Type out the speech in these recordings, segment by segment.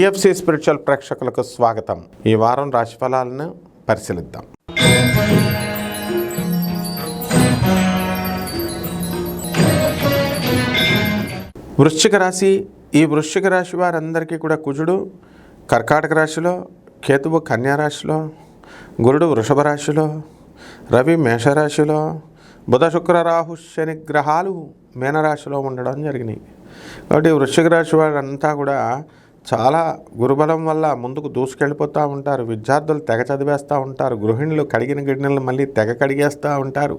DFC spiritual ప్రేక్షకులకు స్వాగతం. ఈ వారం రాశి ఫలాలను పరిశీలిద్దాం. వృశ్చిక రాశి ఈ వృశ్చిక రాశి వారందరికీ కూడా కుజుడు కర్కాటక రాశిలో కేతువు కన్యా రాశిలో గురుడు వృషభ రాశిలో రవి మేషరాశిలో బుధ శుక్ర రాహు శని గ్రహాలు మీనరాశిలో ఉండడం జరిగినాయి. కాబట్టి వృశ్చిక రాశి వారంతా కూడా చాలా గురుబలం వల్ల ముందుకు దూసుకెళ్ళిపోతూ ఉంటారు. విద్యార్థులు తెగ చదివేస్తూ ఉంటారు. గృహిణులు కడిగిన గిన్నెలు మళ్ళీ తెగ కడిగేస్తూ ఉంటారు.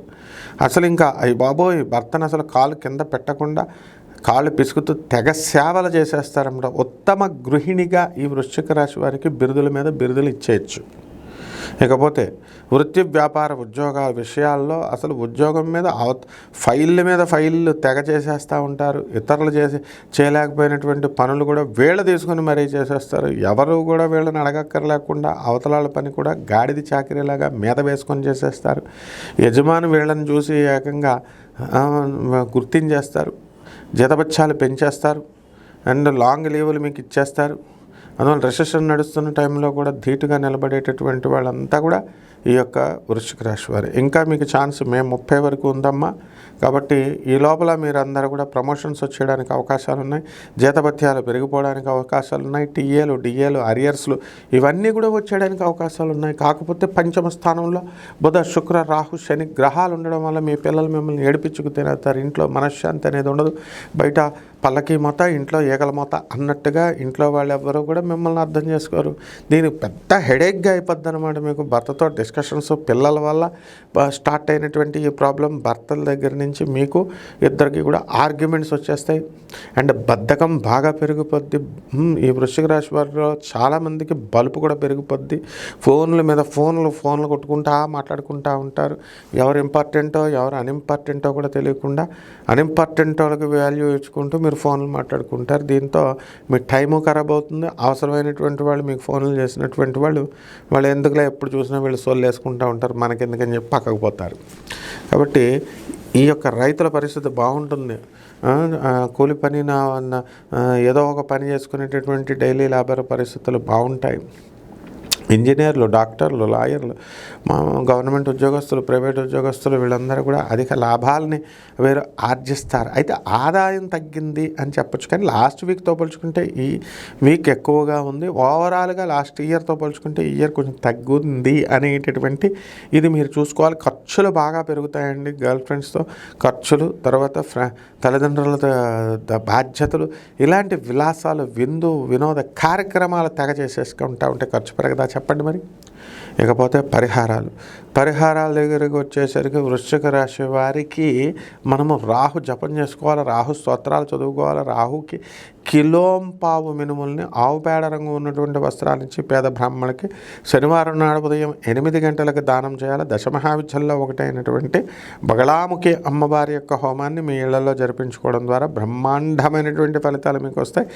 అసలు ఇంకా అయ్యి బాబోయ్! భర్తను అసలు కాలు కింద పెట్టకుండా కాళ్ళు పిసుకుతూ తెగ సేవలు చేసేస్తారన్నమాట ఉత్తమ గృహిణిగా ఈ వృశ్చిక రాశి వారికి బిరుదుల మీద బిరుదులు ఇచ్చేయచ్చు. ఇకపోతే వృత్తి వ్యాపార ఉద్యోగాల విషయాల్లో అసలు ఉద్యోగం మీద అవ ఫైళ్ళ మీద ఫైళ్ళు తెగ చేసేస్తూ ఉంటారు. ఇతరులు చేసి చేయలేకపోయినటువంటి పనులు కూడా వీళ్ళ తీసుకొని మరీ చేసేస్తారు. ఎవరు కూడా వీళ్ళని అడగక్కర్లేకుండా అవతలాల పని కూడా గాడిది చాకరీలాగా మీద వేసుకొని చేసేస్తారు. యజమాని వీళ్ళని చూసి ఏకంగా గుర్తించేస్తారు. జీతబత్యాలు పెంచేస్తారు. అండ్ లాంగ్ లీవులు మీకు ఇచ్చేస్తారు. అందువల్ల రిసెషన్ నడుస్తున్న టైంలో కూడా ధీటుగా నిలబడేటటువంటి వాళ్ళంతా కూడా ఈ యొక్క వృశ్చిక రాశి వారు. ఇంకా మీకు ఛాన్స్ మే ముప్పై వరకు ఉందమ్మా. కాబట్టి ఈ లోపల మీరు కూడా ప్రమోషన్స్ వచ్చేయడానికి అవకాశాలు ఉన్నాయి. జీతభత్యాలు పెరిగిపోవడానికి అవకాశాలు ఉన్నాయి. టీఏలు డిఏలు అరియర్స్లు ఇవన్నీ కూడా వచ్చేయడానికి అవకాశాలు ఉన్నాయి. కాకపోతే పంచమ స్థానంలో బుధ శుక్ర రాహు శని గ్రహాలు ఉండడం వల్ల మీ పిల్లలు మిమ్మల్ని ఏడిపించుకు తినేస్తారు. ఇంట్లో మనశ్శాంతి అనేది ఉండదు. బయట పల్లకి మొత ఇంట్లో ఏగల మొత అన్నట్టుగా ఇంట్లో వాళ్ళు ఎవ్వరూ కూడా మిమ్మల్ని అర్థం చేసుకోరు. దీనికి పెద్ద హెడేక్గా అయిపోద్ది అనమాట మీకు. భర్తతో డిస్కషన్స్ పిల్లల వల్ల స్టార్ట్ అయినటువంటి ఈ ప్రాబ్లం భర్తల దగ్గర నుంచి మీకు ఇద్దరికి కూడా ఆర్గ్యుమెంట్స్ వచ్చేస్తాయి. అండ్ బద్ధకం బాగా పెరిగిపోద్ది. ఈ వృశ్చిక రాశి వారిలో చాలామందికి బలుపు కూడా పెరిగిపోద్ది. ఫోన్ల మీద ఫోన్లు ఫోన్లు కొట్టుకుంటా మాట్లాడుకుంటా ఉంటారు. ఎవరు ఇంపార్టెంటో ఎవరు అన్ఇంపార్టెంటో కూడా తెలియకుండా అన్ఇంపార్టెంట్ వాళ్ళకి వాల్యూ ఇచ్చుకుంటూ మీరు ఫోన్లు మాట్లాడుకుంటారు. దీంతో మీ టైము ఖరాబ్ అవుతుంది. అవసరమైనటువంటి వాళ్ళు మీకు ఫోన్లు చేసినటువంటి వాళ్ళు వాళ్ళు ఎందుకులే ఎప్పుడు చూసినా వీళ్ళు సోళ్ళు వేసుకుంటూ ఉంటారు మనకెందుకని చెప్పి పక్కకు పోతారు. కాబట్టి ఈ యొక్క రైతుల పరిస్థితి బాగుంటుంది. కూలి పని నా ఏదో ఒక పని చేసుకునేటటువంటి డైలీ లేబర్ పరిస్థితులు బాగుంటాయి. ఇంజనీర్లు డాక్టర్లు లాయర్లు మా గవర్నమెంట్ ఉద్యోగస్తులు ప్రైవేట్ ఉద్యోగస్తులు వీళ్ళందరూ కూడా అధిక లాభాలని వీరు ఆర్జిస్తారు. అయితే ఆదాయం తగ్గింది అని చెప్పొచ్చు కానీ లాస్ట్ వీక్తో పోల్చుకుంటే ఈ వీక్ ఎక్కువగా ఉంది. ఓవరాల్గా లాస్ట్ ఇయర్తో పోల్చుకుంటే ఈ ఇయర్ కొంచెం తగ్గుంది అనేటటువంటి ఇది మీరు చూసుకోవాలి. ఖర్చులు బాగా పెరుగుతాయండి గర్ల్ ఫ్రెండ్స్తో. ఖర్చులు తర్వాత ఫ్ర తల్లిదండ్రుల బాధ్యతలు ఇలాంటి విలాసాలు విందు వినోద కార్యక్రమాలు తెగ చేసేసుకుంటా ఉంటే ఖర్చు పెరగదా చెప్పండి మరి. ఇకపోతే పరిహారాలు. పరిహారాల దగ్గరికి వచ్చేసరికి వృశ్చిక రాశి వారికి మనము రాహు జపం చేసుకోవాలి? రాహు స్తోత్రాలు చదువుకోవాలి? రాహుకి కిలోం పావు మినుముల్ని ఆవు పేడ రంగు ఉన్నటువంటి వస్త్రాలు ఇచ్చి పేద బ్రాహ్మణులకి శనివారం నాడు ఉదయం ఎనిమిది గంటలకు దానం చేయాలి. దశమహావిద్యల్లో ఒకటైనటువంటి బగళాముఖి అమ్మవారి యొక్క హోమాన్ని మీ ఇళ్ళలో జరిపించుకోవడం ద్వారా బ్రహ్మాండమైనటువంటి ఫలితాలు మీకు వస్తాయి.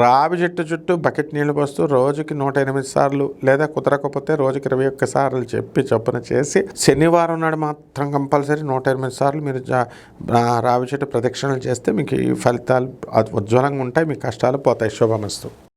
రావి చెట్టు చుట్టూ బకెట్ నీళ్ళు పోస్తూ రోజుకి నూట ఎనిమిది సార్లు లేదా కుదరకపోతే రోజుకి ఇరవై ఒక్క సార్లు చెప్పి చొప్పున చేసి శనివారం నాడు మాత్రం కంపల్సరీ నూట ఎనిమిది సార్లు మీరు జా- రావి చెట్టు ప్రదక్షిణలు చేస్తే మీకు ఈ ఫలితాలు ఉజ్వలంగా ఉంటాయి. మీకు కష్టాలు పోతాయి. శుభమస్తు.